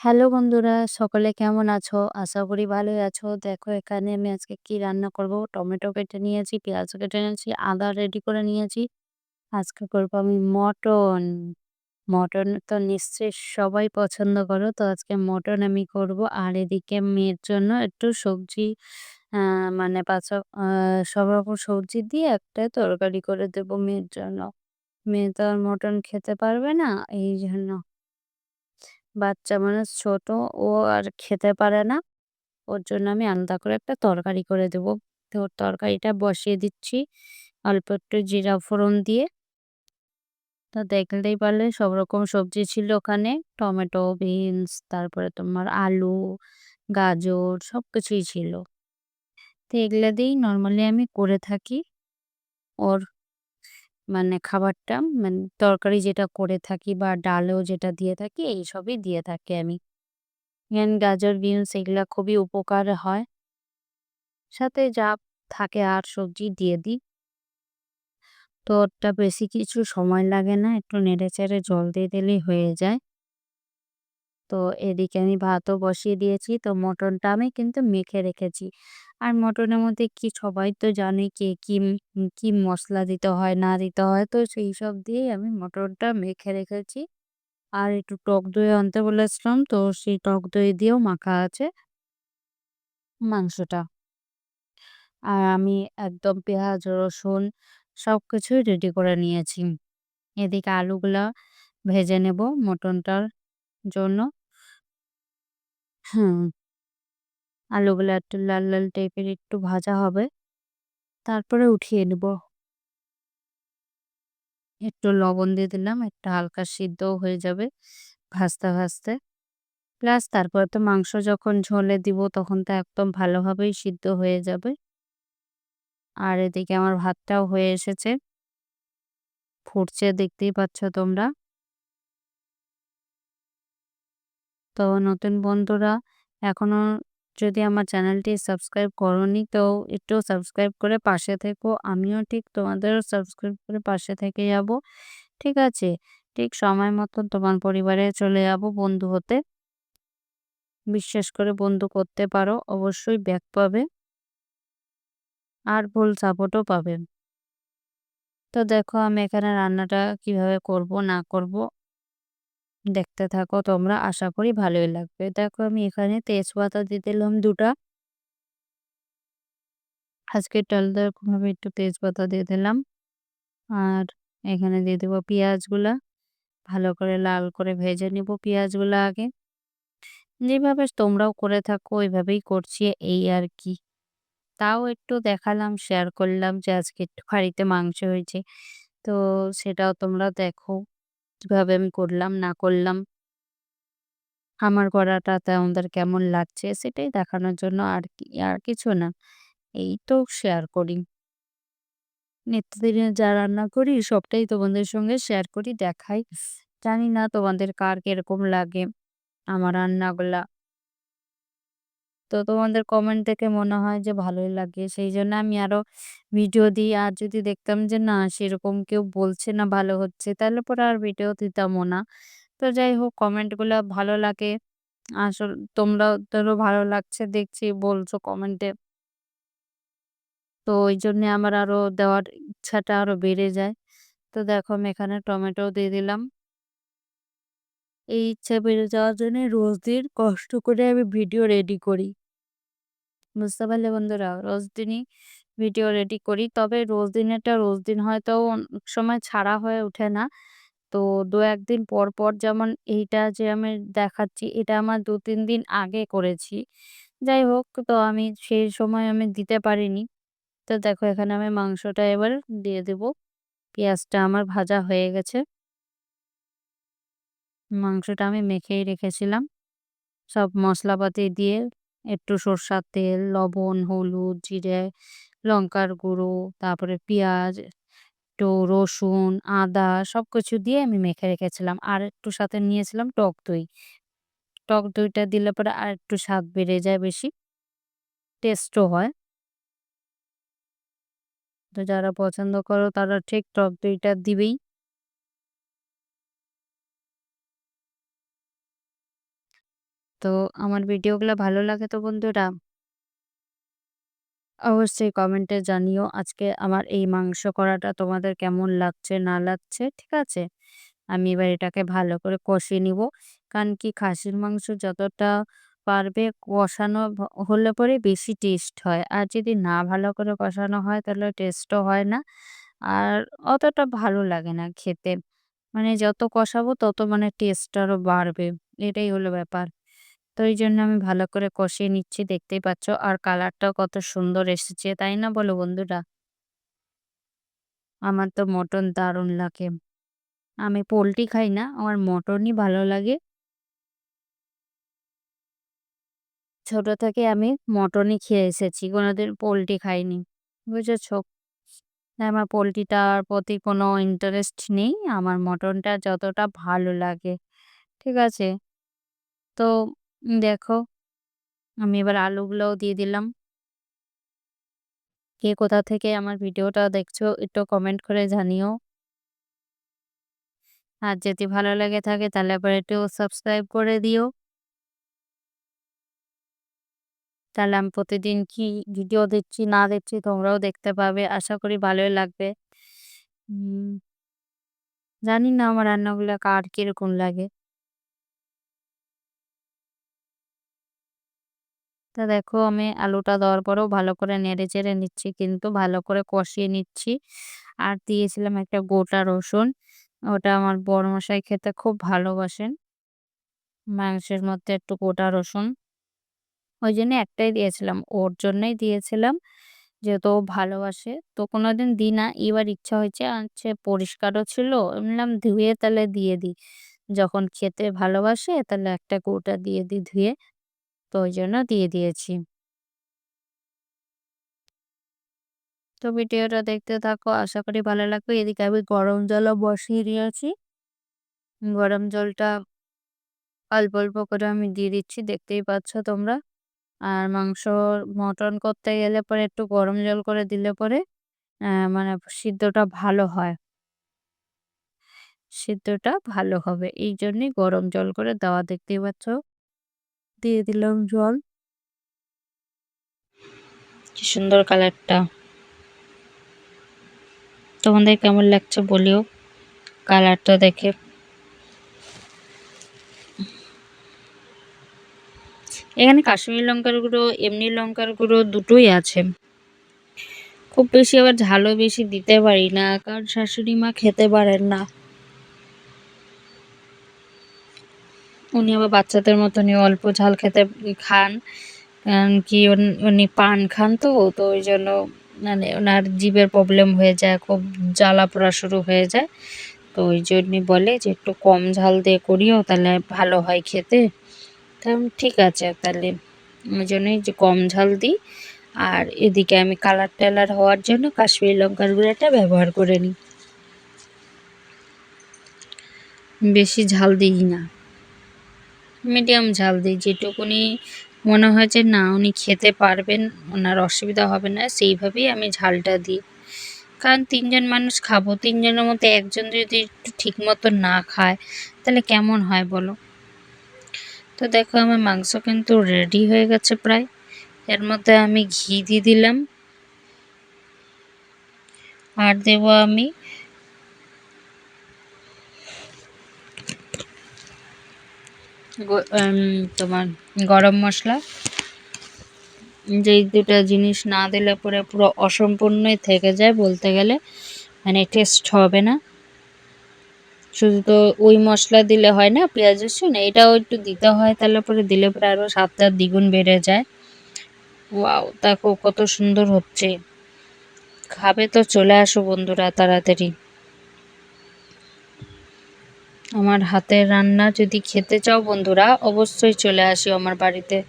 Hello বন্ধুরা, সকলে কেমন আছো? আশা করি ভালোই আছো। দেখো এখানে আমি আজকে কি রান্না করব। টমেটো কেটে নিয়েছি, পেঁয়াজ কেটে নিয়েছি, আদা রেডি করে নিয়েছি। আজকে করব আমি মটন। মটন তো নিশ্চয়ই সবাই পছন্দ করো। তো আজকে মটন আমি করব। আর এদিকে মেয়ের জন্য একটু সবজি মানে পাঁচ সব রকম সবজি দিয়ে একটা তরকারি করে দেবো মেয়ের জন্য। মেয়ে তো আর মটন খেতে পারবে না এই জন্য। বাচ্চা মানুষ ছোট, ও আর খেতে পারে না। ওর জন্য আমি আলাদা করে একটা তরকারি করে দেব। তো তরকারিটা বসিয়ে দিচ্ছি, অল্প একটু জিরা ফোড়ন দিয়ে। তো দেখলেই পারলে সব রকম সবজি ছিল ওখানে। টমেটো, বিনস, তারপরে তোমার আলু, গাজর সব কিছুই ছিল। তো এগুলো দিয়েই নর্মালি আমি করে থাকি। ওর মানে খাবারটা মানে তরকারি যেটা করে থাকি বা ডালেও যেটা দিয়ে থাকি, এই সবই দিয়ে থাকি আমি। এখানে গাজর, বিনস এগুলা খুবই উপকার হয়। সাথে যা থাকে আর সবজি দিয়ে দিই। তো ওটা বেশি কিছু সময় লাগে না, একটু নেড়ে চেড়ে জল দিয়ে দিলেই হয়ে যায়। তো এদিকে আমি ভাতও বসিয়ে দিয়েছি, তো মটনটা আমি কিন্তু মেখে রেখেছি। আর মটনের মধ্যে কি? সবাই তো জানে কে কি কি মশলা দিতে হয়, না দিতে হয়। তো সেই সব দিয়েই আমি মটনটা মেখে রেখেছি। আর একটু টক দই আনতে বলেছিলাম, তো সেই টক দই দিয়েও মাখা আছে মাংসটা। আর আমি একদম পেঁয়াজ, রসুন সব কিছুই রেডি করে নিয়েছি। এদিকে আলুগুলা ভেজে নেব মটনটার জন্য। হুম। আলুগুলো একটু লাল লাল টাইপের একটু ভাজা হবে। তারপরে উঠিয়ে নেব। একটু লবণ দিয়ে দিলাম, একটা হালকা সিদ্ধ হয়ে যাবে ভাজতে ভাজতে। প্লাস তারপরে তো মাংস যখন ঝোলে দিব তখন তো একদম ভালোভাবেই সিদ্ধ হয়ে যাবে। আর এদিকে আমার ভাতটাও হয়ে এসেছে। ফুটছে দেখতেই পাচ্ছ তোমরা। তো নতুন বন্ধুরা, এখনও যদি আমার চ্যানেলটি সাবস্ক্রাইব করনি, তো একটু সাবস্ক্রাইব করে পাশে থেকো। আমিও ঠিক তোমাদেরও সাবস্ক্রাইব করে পাশে থেকে যাব। ঠিক আছে? ঠিক সময় মতন তোমার পরিবারে চলে যাব বন্ধু হতে। বিশ্বাস করে বন্ধু করতে পারো, অবশ্যই ব্যাক পাবে। আর ফুল সাপোর্টও পাবে। তো দেখো আমি এখানে রান্নাটা কীভাবে করব, না করব। দেখতে থাকো, তোমরা আশা করি ভালোই লাগবে। দেখো, আমি এখানে তেজপাতা দিয়ে দিলাম দুটা। আজকে ডালটা এরকমভাবে একটু তেজপাতা দিয়ে দিলাম। আর এখানে দিয়ে দেবো পেঁয়াজগুলা। ভালো করে লাল করে ভেজে নিব পেঁয়াজগুলো আগে। যেভাবে তোমরাও করে থাকো, ওইভাবেই করছি, এই আর কি। তাও একটু দেখালাম শেয়ার করলাম যে আজকে একটু বাড়িতে মাংস হয়েছে। তো সেটাও তোমরা দেখো। কীভাবে আমি করলাম, না করলাম। আমার করাটা আমাদের কেমন লাগছে সেটাই দেখানোর জন্য আর কি, আর কিছু না। এই তো শেয়ার করি। নিত্যদিনে যা রান্না করি সবটাই তোমাদের সঙ্গে শেয়ার করি, দেখাই। জানি না তোমাদের কার কীরকম লাগে আমার রান্নাগুলা। তো তোমাদের কমেন্ট দেখে মনে হয় যে ভালোই লাগে। সেই জন্য আমি আরও ভিডিও দিই। আর যদি দেখতাম যে না, সেরকম কেউ বলছে না ভালো হচ্ছে, তাহলে পরে আর ভিডিও দিতামও না। তো যাই হোক কমেন্টগুলো ভালো লাগে। আসল তোমরাও তোরও ভালো লাগছে, দেখছি, বলছো কমেন্টে তো ওই জন্যে আমার আরও দেওয়ার ইচ্ছাটা আরও বেড়ে যায়। তো দেখো, আমি এখানে টমেটো দিয়ে দিলাম। এই ইচ্ছা বেড়ে যাওয়ার জন্য রোজ দিন কষ্ট করে আমি ভিডিও রেডি করি। বুঝতে পারলে বন্ধুরা, রোজ দিনই ভিডিও রেডি করি। তবে রোজ দিনেরটা, রোজ দিন হয়তো অনেক সময় ছাড়া হয়ে ওঠে না। তো দু একদিন পর পর যেমন এইটা যে আমি দেখাচ্ছি, এটা আমার দু তিন দিন আগে করেছি। যাই হোক, তো আমি সেই সময় আমি দিতে পারিনি। তো দেখো, এখানে আমি মাংসটা এবার দিয়ে দেব। পেঁয়াজটা আমার ভাজা হয়ে গেছে। মাংসটা আমি মেখেই রেখেছিলাম। সব মশলাপাতি দিয়ে একটু সর্ষার তেল, লবণ, হলুদ, জিরে, লঙ্কার গুঁড়ো, তারপরে পেঁয়াজ, একটু রসুন, আদা সব কিছু দিয়ে আমি মেখে রেখেছিলাম। আর একটু সাথে নিয়েছিলাম টক দই। টক দইটা দিলে পরে আর একটু স্বাদ বেড়ে যায় বেশি। টেস্টও হয়। তো যারা পছন্দ করো তারা ঠিক টক দইটা দিবেই। তো আমার ভিডিওগুলো ভালো লাগে তো বন্ধুরা? অবশ্যই কমেন্টে জানিও আজকে আমার এই মাংস করাটা তোমাদের কেমন লাগছে, না লাগছে, ঠিক আছে? আমি এবার এটাকে ভালো করে কষিয়ে নিব। কারণ কি খাসির মাংস যতটা পারবে কষানো হলে পরে বেশি টেস্ট হয়। আর যদি না ভালো করে কষানো হয় তাহলে টেস্টও হয় না। আর অতটা ভালো লাগে না খেতে। মানে যত কষাবো তত মানে টেস্ট আরও বাড়বে। এটাই হলো ব্যাপার। তো এই জন্য আমি ভালো করে কষিয়ে নিচ্ছি। দেখতেই পাচ্ছ, আর কালারটাও কত সুন্দর এসেছে, তাই না বলো বন্ধুরা? আমার তো মটন দারুণ লাগে। আমি পোলট্রি খাই না, আমার মটনই ভালো লাগে। ছোট থেকে আমি মটনই খেয়ে এসেছি, কোনোদিন পোলট্রি খাইনি, বুঝেছ? আমার পোলট্রিটার প্রতি কোনো ইন্টারেস্ট নেই, আমার মটনটা যতটা ভালো লাগে, ঠিক আছে? তো দেখো, আমি এবার আলুগুলোও দিয়ে দিলাম। কে কোথা থেকে আমার ভিডিওটা দেখছ, একটু কমেন্ট করে জানিও। আর যদি ভালো লেগে থাকে, তাহলে আবার একটু সাবস্ক্রাইব করে দিও। তাহলে আমি প্রতিদিন কি ভিডিও দিচ্ছি না দিচ্ছি তোমরাও দেখতে পাবে। আশা করি ভালোই লাগবে। জানি না আমার রান্নাগুলো কার কীরকম লাগে। তা দেখো আমি আলুটা দেওয়ার পরেও ভালো করে নেড়ে চেড়ে নিচ্ছি, কিন্তু ভালো করে কষিয়ে নিচ্ছি। আর দিয়েছিলাম একটা গোটা রসুন, ওটা আমার বড় মশাই খেতে খুব ভালোবাসেন। মাংসের মধ্যে একটু গোটা রসুন, ওই জন্য একটাই দিয়েছিলাম। ওর জন্যই দিয়েছিলাম, যেহেতু ও ভালোবাসে। তো কোনোদিন দিই না, এবার ইচ্ছা হয়েছে আচ্ছা পরিষ্কারও ছিল বললাম ধুয়ে তাহলে দিয়ে দিই। যখন খেতে ভালোবাসে তাহলে একটা গোটা দিয়ে দিই ধুয়ে। তো ওই জন্য দিয়ে দিয়েছি। তো ভিডিওটা দেখতে থাকো, আশা করি ভালো লাগবে। এদিকে আমি গরম জলও বসিয়ে দিয়েছি। গরম জলটা অল্প অল্প করে আমি দিয়ে দিচ্ছি, দেখতেই পাচ্ছ তোমরা। আর মাংস মটন করতে গেলে পরে একটু গরম জল করে দিলে পরে মানে সিদ্ধটা ভালো হয়। সিদ্ধটা ভালো হবে, এই জন্যই গরম জল করে দেওয়া, দেখতেই পাচ্ছ। দিয়ে দিলাম জল। কি সুন্দর কালারটা। তোমাদের কেমন লাগছে বলিও কালারটা দেখে। এখানে কাশ্মীরি লঙ্কার গুঁড়ো, এমনি লঙ্কার গুঁড়ো দুটোই আছে। খুব বেশি আবার ঝালও বেশি দিতে পারি না, কারণ শাশুড়ি মা খেতে পারেন না। উনি আবার বাচ্চাদের মতনই অল্প ঝাল খেতে খান। কারণ কি, উনি পান খান তো তো ওই জন্য মানে ওনার জিভের প্রবলেম হয়ে যায়, খুব জ্বালা পোড়া শুরু হয়ে যায়। তো ওই জন্যই বলে যে, একটু কম ঝাল দিয়ে করিও, তাহলে ভালো হয় খেতে। তা ঠিক আছে, তাহলে। ওই জন্যই যে কম ঝাল দিই। আর এদিকে আমি কালার টালার হওয়ার জন্য কাশ্মীরি লঙ্কার গুঁড়োটা ব্যবহার করে নিই। বেশি ঝাল দিই না। মিডিয়াম ঝাল দিই, যেটুকুনি মনে হয় যে না, উনি খেতে পারবেন, ওনার অসুবিধা হবে না, সেইভাবেই আমি ঝালটা দিই। কারণ তিনজন মানুষ খাব, তিনজনের মধ্যে একজন যদি একটু ঠিক মতো না খায়, তাহলে কেমন হয় বলো? তো দেখো, আমার মাংস কিন্তু রেডি হয়ে গেছে প্রায়। এর মধ্যে আমি ঘি দিয়ে দিলাম। আর দেবো আমি তোমার গরম মশলা। যেই দুটো জিনিস না দিলে পরে, পুরো অসম্পূর্ণই থেকে যায় বলতে গেলে। মানে টেস্ট হবে না। শুধু তো ওই মশলা দিলে হয় না, পেঁয়াজ রসুন এটাও একটু দিতে হয়, তাহলে পরে দিলে পরে আরও স্বাদটা দ্বিগুণ বেড়ে যায়। ওয়াও, দেখো কত সুন্দর হচ্ছে। খাবে তো চলে আসো বন্ধুরা, তাড়াতাড়ি। আমার হাতের রান্না যদি খেতে চাও বন্ধুরা, অবশ্যই চলে আসিও আমার বাড়িতে।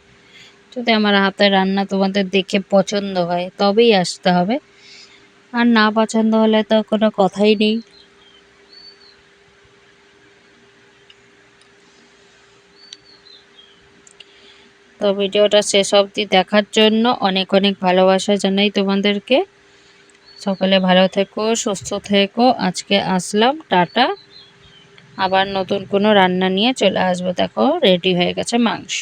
যদি আমার হাতের রান্না তোমাদের দেখে পছন্দ হয়, তবেই আসতে হবে। আর না পছন্দ হলে তো কোনো কথাই নেই। তো ভিডিওটা শেষ অবধি দেখার জন্য অনেক অনেক ভালোবাসা জানাই তোমাদেরকে। সকলে ভালো থেকো, সুস্থ থেকো। আজকে আসলাম, টাটা। আবার নতুন কোনো রান্না নিয়ে চলে আসব। দেখো রেডি হয়ে গেছে মাংস।